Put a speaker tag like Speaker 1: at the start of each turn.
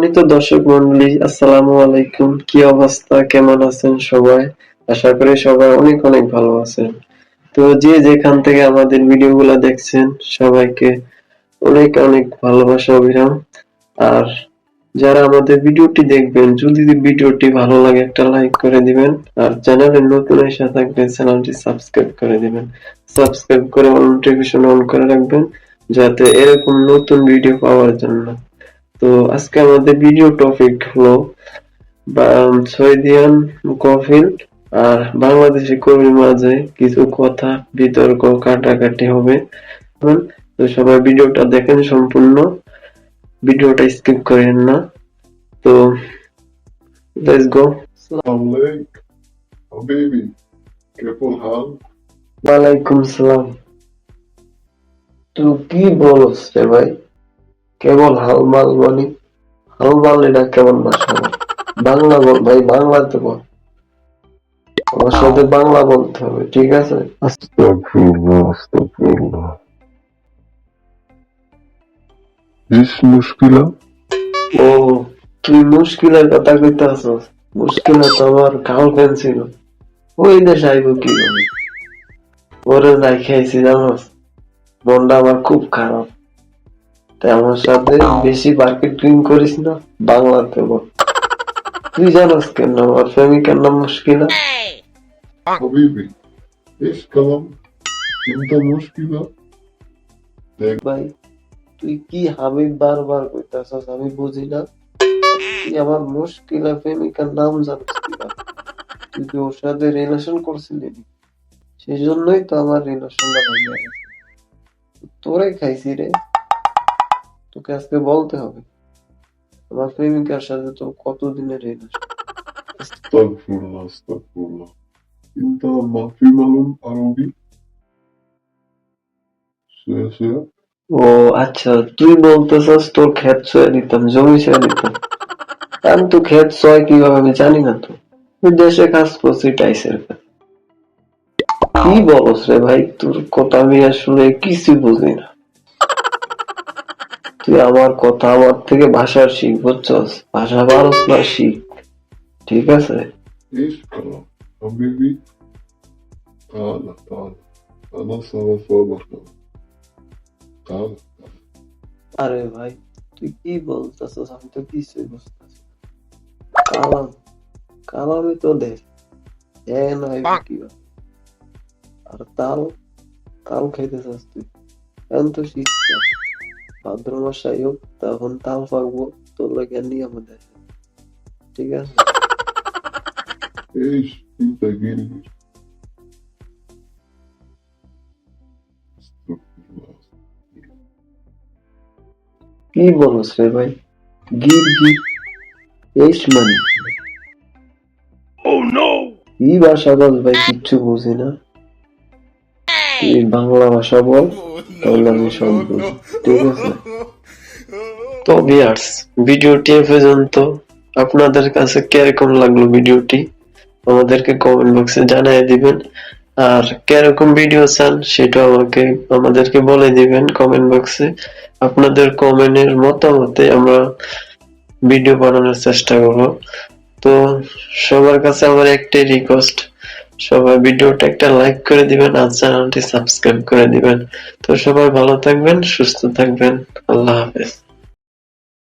Speaker 1: সম্মানিত দর্শক মন্ডলী, আসসালামু আলাইকুম। কি অবস্থা? কেমন আছেন সবাই? আশা করি সবাই অনেক অনেক ভালো আছেন। তো যে যেখান থেকে আমাদের ভিডিওগুলো দেখছেন, সবাইকে অনেক অনেক ভালোবাসা অবিরাম আর যারা আমাদের ভিডিওটি দেখবেন, যদি ভিডিওটি ভালো লাগে, একটা লাইক করে দিবেন। আর চ্যানেলে নতুন এসে থাকলে চ্যানেলটি সাবস্ক্রাইব করে দিবেন। সাবস্ক্রাইব করে নোটিফিকেশন অন করে রাখবেন, যাতে এরকম নতুন ভিডিও পাওয়ার জন্য তো আজকে আমাদের ভিডিও টপিক হলো সৈদিয়ান কফিল আর বাংলাদেশি কবির মাঝে কিছু কথা বিতর্ক কাটাকাটি হবে। তো সবাই ভিডিওটা দেখেন সম্পূর্ণ। ভিডিওটা স্কিপ করেন না। তো লেটস গো ওয়ালাইকুম সালাম। তো কি বলছে ভাই? কেবল হালমাল বলি হালমাল এটা কেমন ভাষা বাংলা বল ভাই বাংলাতে বল। আমার সাথে বাংলা বলতে হবে ঠিক আছে?
Speaker 2: ইস মুশকিলা।
Speaker 1: ও তুই মুশকিলের কথা কইতে আছো মুশকিলা তো আমার গার্লফ্রেন্ড ছিল। ওই দেশে আইব কি ওরে যাই খাইছি জানোস? মনটা আমার খুব খারাপ। তাই আমার সাথে বেশি মার্কেটিং করিস না বাংলাতে বল তুই জানাস কেন আমার প্রেমিকার নাম মুশকিলা ভাই তুই কি হাবিব বারবার কইতাছস আমি বুঝি না। তুই আমার মুশকিলা প্রেমিকার নাম জানিস তুই কি ওর সাথে রিলেশন করছিলি? সেই জন্যই তো আমার রিলেশন ভেঙে তোরে খাইছি রে। তোকে আজকে বলতে হবে। আমার প্রেমিকার সাথে তোর কতদিনের
Speaker 2: কিন্তু মাফি মালুম আরবি?
Speaker 1: ও আচ্ছা তুই তোর ক্ষেত ছয় দিতাম জমি ছয়ে দিতাম। আমি তো ক্ষেত ছয় কীভাবে আমি জানি না তো। দেশে কাজ করছি টাইসের কি বলস রে ভাই তোর কথা আমি আসলে কিছু বুঝি না। তুই আমার কথা আমার থেকে ভাষার শিখ বুঝছস ভাষা পারস না শিখ ঠিক আছে
Speaker 2: ايش كلام؟ حبيبي تعال تعال انا سوف صابر تعال
Speaker 1: আরে ভাই তুই কি বলতেছস আমি তো কিছুই বুঝতেছি না। কালাম কালামই তো দেশ এ নয় কি বা। আর তাল তাল খাইতেছস তুই এখন তো শীতকাল padrão achaiu que estavam talvago toda a
Speaker 2: gania mudar. Diga. Eis, pinta
Speaker 1: guiris. E você vai? Girgi. Eis, mano. Oh não! E baixador vai que te buzina. তুই বাংলা ভাষা বল তাহলে আমি সব বুঝি ঠিক আছে তো ভিউয়ার্স ভিডিওটি এ পর্যন্ত। আপনাদের কাছে কীরকম লাগল ভিডিওটি? আমাদেরকে কমেন্ট বক্সে জানিয়ে দিবেন। আর কীরকম ভিডিও চান সেটা আমাকে আমাদেরকে বলে দিবেন কমেন্ট বক্সে আপনাদের কমেন্টের মতামতে আমরা ভিডিও বানানোর চেষ্টা করব। তো সবার কাছে আমার একটাই রিকোয়েস্ট সবাই ভিডিওটা একটা লাইক করে দিবেন আর চ্যানেলটি সাবস্ক্রাইব করে দিবেন। তো সবাই ভালো থাকবেন, সুস্থ থাকবেন। আল্লাহ হাফেজ।